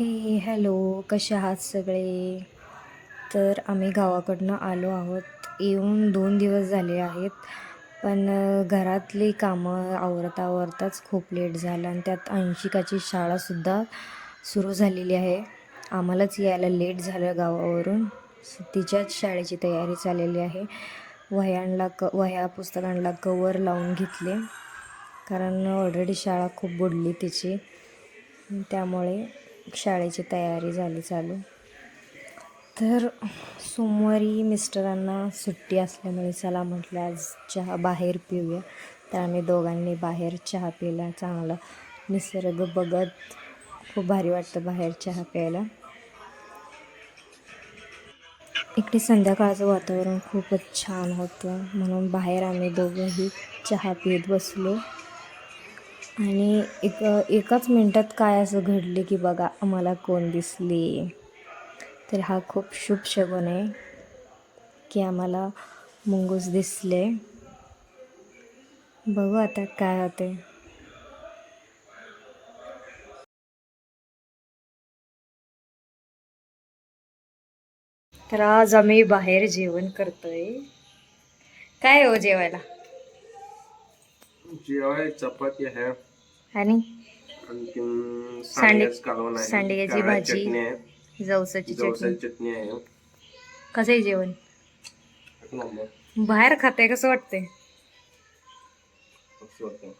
हे हॅलो कसे आहात सगळे? तर आम्ही गावाकडनं आलो आहोत. येऊन दोन दिवस झाले आहेत पण घरातली कामं आवरता आवरताच खूप लेट झालं आणि त्यात अंशिकाची शाळासुद्धा सुरू झालेली आहे. आम्हालाच यायला लेट झालं गावावरून. तिच्याच शाळेची तयारी चाललेली आहे. वह्यांना क वह्या पुस्तकांना कवर लावून घेतले कारण ऑलरेडी शाळा खूप बुडली तिची. त्यामुळे शाळेची तयारी झाली चालू. तर सोमवारी मिस्टरांना सुट्टी असल्यामुळे चला म्हटलं आज चहा बाहेर पिऊया. तर आम्ही दोघांनी बाहेर चहा पिला चांगला निसर्ग बघत खूप भारी वाटतं बाहेर चहा प्यायला. इकडे संध्याकाळचं वातावरण खूपच छान होतं. म्हणून बाहेर आम्ही दोघंही चहा पित बसलो. आणि एक एकाच मिनटात काय असं घडले की बघा आम्हाला कोण दिसली? तर हा खूप शुभ शगुन आहे की आम्हाला मुंगूस दिसले. बघू आता काय होते तर आज आम्ही बाहेर जेवण करतोय. काय हो जेवायला? जेवाय चपाती आहे. आणि आणखीन सांडग्याचं कालवण आहे. सांडग्याची काळ्या भाजी, चटणी आहे. जवसाची चटणी. जवसाची चटणी आहे. कसं आहे जेवण? एक नंबर. बाहेर खाते कसं वाटतंय? असं वाटतं.